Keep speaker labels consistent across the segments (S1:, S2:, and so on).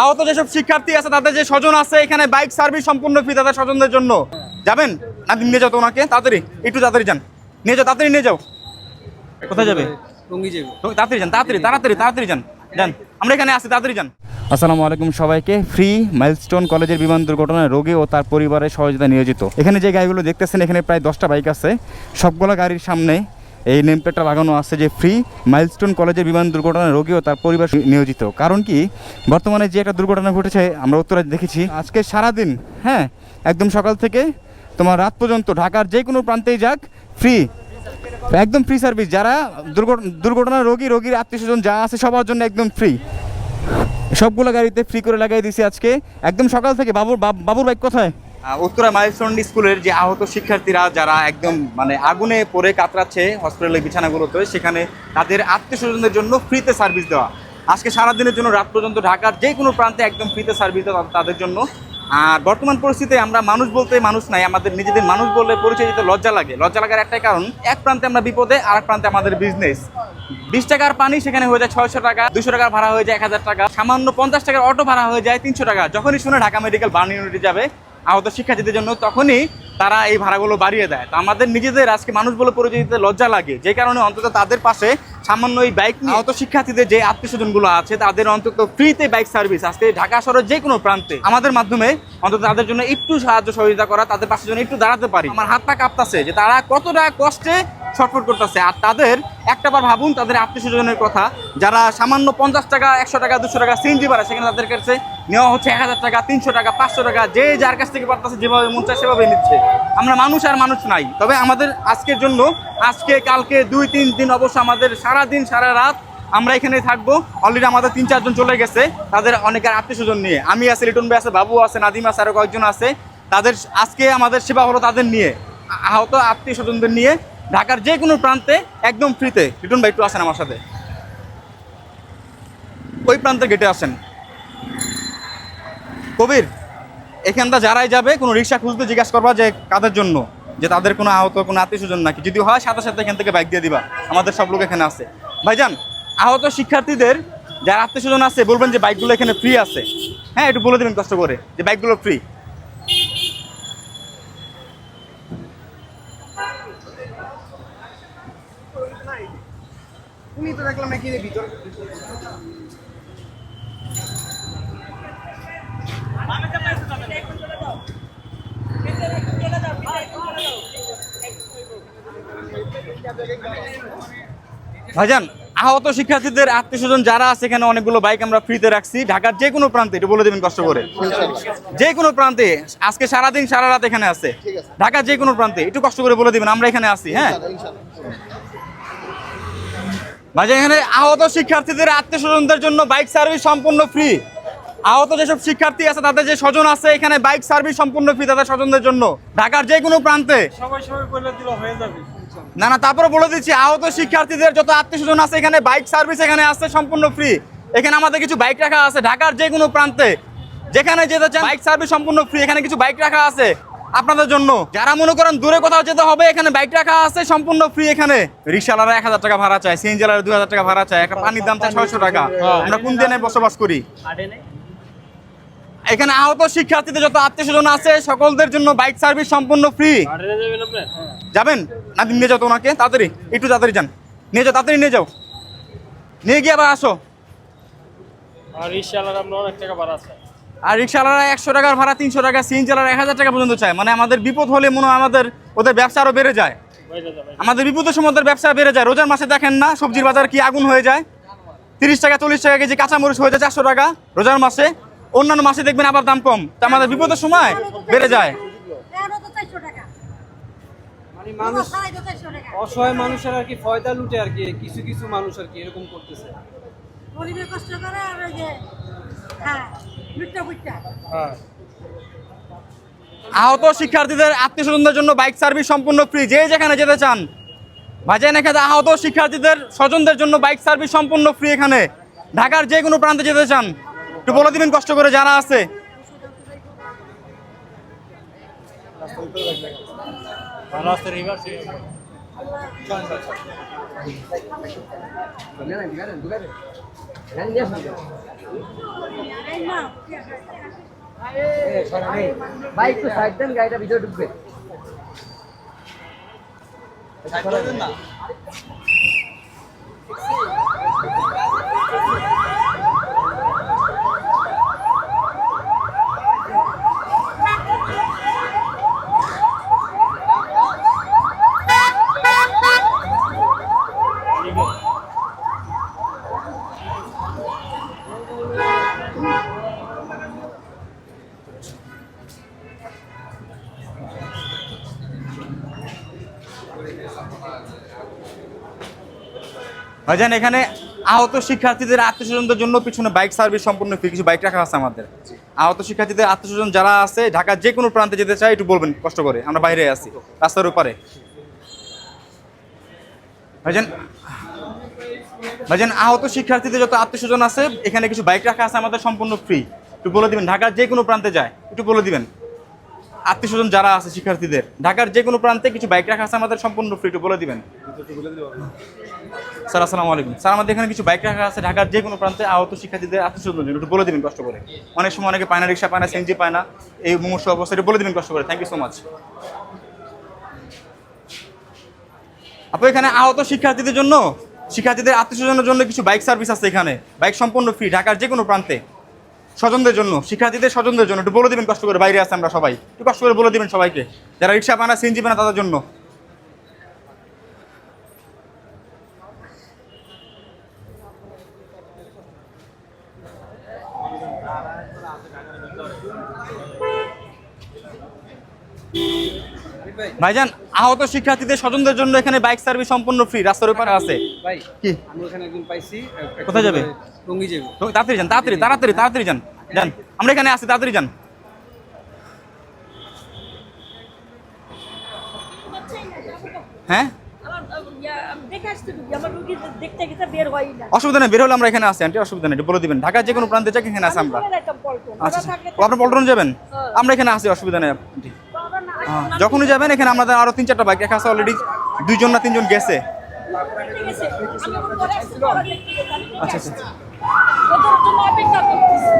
S1: আহত যেসব শিক্ষার্থী আছে তাদের যে স্বজন আছে এখানে বাইক সার্ভিস সম্পূর্ণ ফ্রি তাদের স্বজনদের জন্য। যাবেন? না নিয়ে যাও তো ওনাকে তাড়াতাড়ি একটু তাড়াতাড়ি যান। নিয়ে যাও তাড়াতাড়ি নিয়ে যাও। কোথায় যাবে? তাড়াতাড়ি যান তাড়াতাড়ি তাড়াতাড়ি তাড়াতাড়ি যান যান। আমরা এখানে আসি তাড়াতাড়ি যান। আসসালামু আলাইকুম সবাইকে। ফ্রি মাইলস্টোন কলেজের বিমান দুর্ঘটনায় রোগী ও তার পরিবারের সহযোগিতা নিয়োজিত। এখানে যে গাড়িগুলো দেখতেছেন এখানে প্রায় দশটা বাইক আছে। সবগুলো গাড়ির সামনে এই নেমপ্লেটটা লাগানো আছে যে ফ্রি মাইলস্টোন কলেজের বিমান দুর্ঘটনায় রোগী ও তার পরিবার নিয়োজিত। কারণ কি? বর্তমানে যে একটা দুর্ঘটনা ঘটেছে, আমরা উত্তরে দেখেছি, আজকে সারাদিন হ্যাঁ একদম সকাল থেকে তোমার রাত পর্যন্ত ঢাকার যে কোনো প্রান্তেই যাক ফ্রি একদম ফ্রি সার্ভিস যারা দুর্ঘট- দুর্ঘটনার রোগী, রোগীর আত্মীয় স্বজন যা আছে সবার জন্য একদম ফ্রি সবগুলো গাড়িতে ফ্রি করে লাগাই দিয়েছি আজকে। একদম সকাল থেকে, বাবুর বাবুর বাইক কোথায়? উত্তরা মাইলস্টোন স্কুলের যে আহত শিক্ষার্থীরা যারা একদম মানে আগুনে পড়ে, কাতরাচ্ছে, হসপিটালের বিছানাগুলোতে, সেখানে তাদের আত্মীয় স্বজনদের জন্য ফ্রিতে সার্ভিস দেওয়া। আজকে সারাদিনের জন্য রাত পর্যন্ত ঢাকার যে কোনো প্রান্তে একদম ফ্রিতে সার্ভিস দেওয়া তাদের জন্য। আর বর্তমান পরিস্থিতিতে আমরা মানুষ বলতে মানুষ নাই, আমাদের নিজেদের মানুষ বললে পরিচয় দিতে লজ্জা লাগে। লজ্জা লাগার একটাই কারণ, এক প্রান্তে আমরা বিপদে আর এক প্রান্তে আমাদের বিজনেস বিশ টাকার পানি সেখানে হয়ে যায় ছয়শো টাকা, দুশো টাকার ভাড়া হয়ে যায় এক হাজার টাকা। সামান্য পঞ্চাশ টাকার অটো ভাড়া হয়ে যায় তিনশো টাকা। যখনই শুনে ঢাকা মেডিকেল বার্ন ইউনিটে যাবে আহত শিক্ষার্থীদের জন্য তখনই তারা এই ভাড়াগুলো বাড়িয়ে দেয়। তো আমাদের নিজেদের, আজকে মানুষ বলে পরিচয় লজ্জা লাগে। যে কারণে অন্তত তাদের পাশে সামান্য এই বাইক নিয়ে আহত শিক্ষার্থীদের যে আত্মীয় স্বজনগুলো আছে, তাদের অন্তত ফ্রিতে বাইক সার্ভিস আজকে ঢাকা শহরের যে কোনো প্রান্তে আমাদের মাধ্যমে অন্তত তাদের জন্য একটু সাহায্য সহযোগিতা করা, তাদের পাশে জন্য একটু দাঁড়াতে পারি। আমার হাত পা কাঁপতাছে যে তারা কতটা কষ্টে ছটফট করতেছে। আর তাদের একটা বার ভাবুন, তাদের আত্মীয় স্বজনের কথা, যারা সামান্য পঞ্চাশ টাকা, একশো টাকা, দুশো টাকা সিএনজি ভাড়া সেখানে তাদের কাছে নেওয়া হচ্ছে এক হাজার টাকা, তিনশো টাকা, পাঁচশো টাকা, যে যার কাছ থেকে পারতেছে যেভাবে মন চায় সেভাবে নিচ্ছে। আমরা মানুষ আর মানুষ নাই। তবে আমাদের আজকের জন্য, আজকে, কালকে দুই, তিন দিন অবশ্য আমাদের সারা দিন সারা রাত আমরা এখানে থাকব। অলরেডি আমাদের তিন, চারজন চলে গেছে, তাদের অনেকের আত্মীয় স্বজন নিয়ে। আমি আছে, লিটন ভাই আছে, বাবু আছে, নাদিম আছে আরও কয়েকজন আছে। তাদের আজকে আমাদের সেবা হলো তাদের নিয়ে, আহত আত্মীয় স্বজনদের নিয়ে, ঢাকার যে কোনো প্রান্তে একদম ফ্রিতে লিটন ভাই একটু আসেন আমার সাথে। ওই প্রান্তে গেটে আসেন। কবির এখানটা যারাই যাবে, কোনো রিক্সা খুঁজতে জিজ্ঞাসা করবা যে কাদের জন্য? যে তাদের কোনো আহত, কোনো আত্মীয় স্বজন নাকি? যদি হয়, সাথে সাথে এখান থেকে বাইক দিয়ে দিবা। আমাদের সব লোক এখানে আছে। ভাইজান, আহত শিক্ষার্থীদের যারা আত্মীয় স্বজন আছে, বলবেন যে বাইকগুলো এখানে ফ্রি আছে। হ্যাঁ একটু বলে দেবেন কষ্ট করে, যে বাইকগুলো ফ্রি
S2: উনি তো দেখলাম নাকি ভিতর
S1: ভাইজান, আহত শিক্ষার্থীদের আত্মীয় স্বজন যারা আছে এখানে অনেকগুলো বাইক আমরা ফ্রিতে রাখছি। ঢাকার যে কোনো প্রান্তে, একটু বলে দেবেন কষ্ট করে। যে কোনো প্রান্তে, আজকে সারাদিন, সারা রাত এখানে আছে। ঢাকার যে কোনো প্রান্তে, একটু কষ্ট করে বলে দিবেন, আমরা এখানে আছি হ্যাঁ? ভাইজান, এখানে আহত শিক্ষার্থীদের আত্মীয় স্বজনদের জন্য বাইক সার্ভিস সম্পূর্ণ ফ্রি আহত যেসব শিক্ষার্থী আছে, তাদের যে স্বজন আছে, এখানে বাইক সার্ভিস সম্পূর্ণ ফ্রি তাদের স্বজনদের জন্য। ঢাকার যে কোনো প্রান্তে।
S2: সবাই সবাই বলে দিল, হয়ে যাবে।
S1: না না তারপরে বলে দিচ্ছি আহত শিক্ষার্থীদের যত আত্মীয় স্বজন আছে এখানে বাইক সার্ভিস এখানে আছে সম্পূর্ণ ফ্রি এখানে আমাদের কিছু বাইক রাখা আছে ঢাকার যে কোনো প্রান্তে। যেখানে যেতে চান বাইক সার্ভিস সম্পূর্ণ ফ্রি এখানে কিছু বাইক রাখা আছে আপনাদের জন্য। যারা মনে করেন দূরে কোথাও যেতে হবে এখানে বাইক রাখা আছে সম্পূর্ণ ফ্রি এখানে। রিক্সাওয়ালারা এক হাজার টাকা ভাড়া চায় সিএনজিওয়ালারা দুই হাজার টাকা ভাড়া চায়। একটা পানির দাম চায় ছয়শো টাকা। আমরা কোন দিনে বসবাস করি? এখানে আহত শিক্ষার্থীদের যত আত্মীয় স্বজন আছে সকলদের জন্য বাইক সার্ভিস সম্পূর্ণ ফ্রি। যাবেন না নিয়ে যাও তো ওনাকে তাড়াতাড়ি একটু তাড়াতাড়ি যান। নিয়ে যাও তাড়াতাড়ি নিয়ে যাও। নিয়ে গিয়ে আবার আসো।
S2: আর রিক্সাওয়ালার আমরা অনেক টাকা ভাড়া আছে।
S1: আর রিক্সাওয়ালারা একশো টাকার ভাড়া তিনশো টাকা সিএনজিওয়ালারা এক হাজার টাকা পর্যন্ত চায়। মানে আমাদের বিপদ হলে মনে হয় আমাদের ওদের ব্যবসা আরও বেড়ে যায়। আমাদের বিপদের সময় ওদের ব্যবসা বেড়ে যায়। রোজার মাসে দেখেন না সবজির বাজার কি আগুন হয়ে যায়? তিরিশ টাকা চল্লিশ টাকা কেজি কাঁচামরিচ হয়ে যায় চারশো টাকা রোজার মাসে। অন্যান্য মাসে দেখবেন আবার দাম কম। তা আমাদের বিপদের সময় বেড়ে যায়।
S3: মানে মানুষ অসহায় মানুষের আর কি ফয়দা লুটে আর কি কিছু কিছু মানুষ আর কি এরকম করতেছে।
S4: কষ্ট করে আর ওই যে হ্যাঁ
S3: হ্যাঁ।
S1: আহত শিক্ষার্থীদের আত্মীয় স্বজনদের জন্য বাইক সার্ভিস সম্পূর্ণ ফ্রি। যে যেখানে যেতে চান ভাজান এখানে আহত শিক্ষার্থীদের স্বজনদের জন্য বাইক সার্ভিস সম্পূর্ণ ফ্রি এখানে। ঢাকার যে কোনো প্রান্তে যেতে চান। একটু বলে দিবেন কষ্ট করে যারা আছে।
S4: না
S5: ভাই একটু সাইড দেন ভিতরে ঢুকবে
S1: ভাইজান এখানে আহত শিক্ষার্থীদের আত্মীয়স্বজনদের জন্য পিছনে বাইক সার্ভিস সম্পূর্ণ ফ্রি কিছু বাইক রাখা আছে আমাদের। আহত শিক্ষার্থীদের আত্মীয়স্বজন যারা আছে ঢাকার যে কোনো প্রান্তে যেতে চায় একটু বলবেন কষ্ট করে আমরা বাইরে আছি রাস্তার উপরে ভাইজান ভাইজান আহত শিক্ষার্থীদের যত আত্মীয়স্বজন আছে এখানে কিছু বাইক রাখা আছে আমাদের সম্পূর্ণ ফ্রি। একটু বলে দিবেন ঢাকার যে কোনো প্রান্তে যায় একটু বলে দিবেন। আত্মীয়স্বজন যারা আছে, শিক্ষার্থীদের, ঢাকার যে কোনো প্রান্তে কিছু বাইক রাখা আছে, আমাদের সম্পূর্ণ ফ্রি একটু বলে দিবেন। স্যার, আসসালামু আলাইকুম। স্যার, আমাদের এখানে কিছু বাইক রাখা আছে, ঢাকার যে কোনো প্রান্তে আহত শিক্ষার্থীদের আত্মীয়স্বজন একটু বলে দিবেন কষ্ট করে। অনেক সময় অনেকে পায় না, রিক্সা পায় না, সিএনজি পায় না, এই মুমূর্ষ অবস্থা, একটু বলে দিবেন কষ্ট করে। থ্যাংক ইউ সো মাচ আপু, এখানে আহত শিক্ষার্থীদের জন্য, শিক্ষার্থীদের আত্মীয়স্বজনের জন্য কিছু বাইক সার্ভিস আছে এখানে। বাইক সম্পূর্ণ ফ্রি ঢাকার যে কোনো প্রান্তে। স্বজনদের জন্য, শিক্ষার্থীদের স্বজনদের জন্য, একটু বলে দিবেন কষ্ট করে, বাইরে আছে আমরা সবাই। একটু কষ্ট করে বলে দিবেন সবাইকে। যারা রিক্সা পায় না সিএনজি পায় না তাদের জন্য। ভাইজান আহত শিক্ষার্থীদের স্বজনদের জন্য এখানে বাইক সার্ভিস সম্পূর্ণ ফ্রি রাস্তার উপরে আছে।
S3: ভাই
S1: কি?
S3: আমি ওখানে একজন পাইছি
S1: কোথায় যাবে?
S3: টঙ্গী যাবে।
S1: তাড়াতাড়ি যান তাড়াতাড়ি তাড়াতাড়ি তাড়াতাড়ি যান যান। আমরা এখানে আছি তাড়াতাড়ি যান। হ্যাঁ?
S4: হয়
S1: অসুবিধা নেই বের হলে আমরা এখানে আছি আন্টি অসুবিধা নেই বলে দিবেন। ঢাকার যে কোনো প্রান্তে যাক এখানে আছি আমরা। আচ্ছা ও আপনার পল্টন যাবেন? আমরা এখানে আছি অসুবিধা নেই আন্টি। হ্যাঁ যখনই যাবেন এখানে আমাদের আরও তিন চারটা বাইক রাখা আছে অলরেডি দুইজন না তিনজন গেছে। আচ্ছা,
S4: অপেক্ষা করতেছি।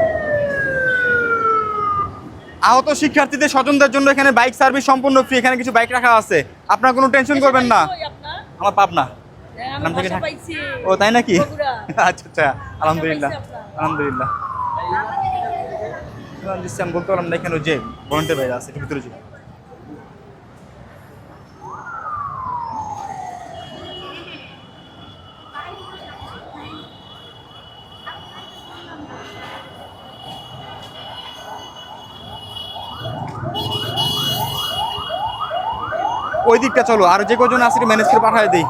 S1: আহত শিক্ষার্থীদের স্বজনদের জন্য এখানে বাইক সার্ভিস সম্পূর্ণ ফ্রি এখানে কিছু বাইক রাখা আছে। আপনার কোনো টেনশন করবেন না? আমার পাবনা।
S4: হ্যাঁ।
S1: ও তাই নাকি? আচ্ছা আচ্ছা আলহামদুলিল্লাহ। আলহামদুলিল্লাহ। আমি আমি বলতে পারলাম না এখানে যে ভলেন্টিয়ার বাইরে আছে একটু ভিতরে যাই। ওই দিকটা চলো আর যে কজন আছে ম্যানেজ করে পাঠায় দিই।